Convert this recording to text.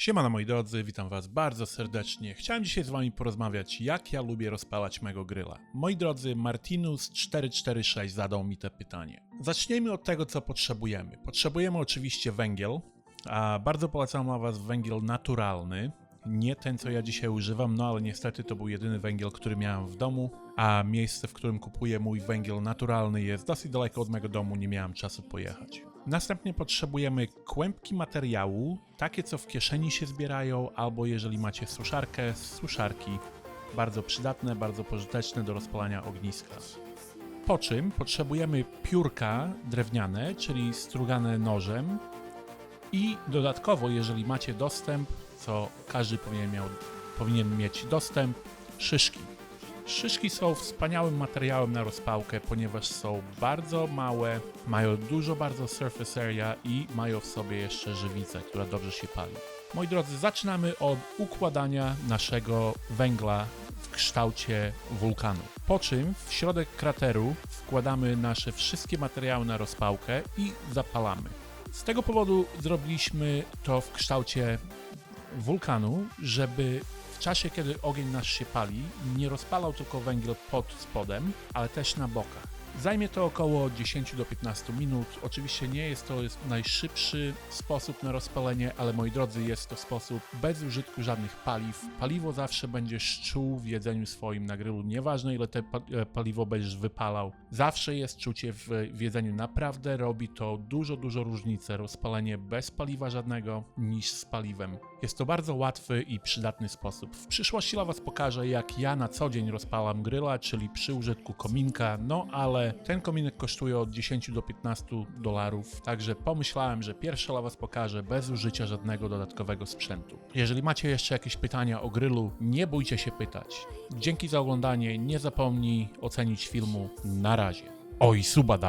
Siemano moi drodzy, witam was bardzo serdecznie. Chciałem dzisiaj z wami porozmawiać, jak ja lubię rozpalać mego gryla. Moi drodzy, Martinus446 zadał mi te pytanie. Zacznijmy od tego, co potrzebujemy. Potrzebujemy oczywiście węgiel, a bardzo polecam dla was węgiel naturalny. Nie ten, co ja dzisiaj używam, no ale niestety to był jedyny węgiel, który miałem w domu, a miejsce, w którym kupuję mój węgiel naturalny jest dosyć daleko od mego domu, nie miałem czasu pojechać. Następnie potrzebujemy kłębki materiału, takie co w kieszeni się zbierają, albo jeżeli macie suszarkę, suszarki. Bardzo przydatne, bardzo pożyteczne do rozpalania ogniska. Po czym potrzebujemy piórka drewniane, czyli strugane nożem, i dodatkowo, jeżeli macie dostęp, co każdy powinien, miał, powinien mieć dostęp, szyszki. Szyszki są wspaniałym materiałem na rozpałkę, ponieważ są bardzo małe, mają dużo bardzo surface area i mają w sobie jeszcze żywicę, która dobrze się pali. Moi drodzy, zaczynamy od układania naszego węgla w kształcie wulkanu. Po czym w środek krateru wkładamy nasze wszystkie materiały na rozpałkę i zapalamy. Z tego powodu zrobiliśmy to w kształcie wulkanu, żeby czasie, kiedy ogień nasz się pali, nie rozpalał tylko węgiel pod spodem, ale też na bokach. Zajmie to około 10 do 15 minut. Oczywiście nie jest to najszybszy sposób na rozpalenie, ale moi drodzy, jest to sposób bez użytku żadnych paliw. Paliwo zawsze będziesz czuł w jedzeniu swoim na grillu. Nieważne ile te e, paliwo będziesz wypalał, zawsze jest czucie w, w jedzeniu. Naprawdę robi to dużo, dużo różnicę. Rozpalenie bez paliwa żadnego niż z paliwem. Jest to bardzo łatwy i przydatny sposób. W przyszłości dla Was pokażę, jak ja na co dzień rozpalam gryla, czyli przy użytku kominka, no ale ten kominek kosztuje od 10 do 15 dolarów, także pomyślałem, że pierwsze dla Was pokażę bez użycia żadnego dodatkowego sprzętu. Jeżeli macie jeszcze jakieś pytania o grylu, nie bójcie się pytać. Dzięki za oglądanie, nie zapomnij ocenić filmu. Na razie. Oj, suba daj.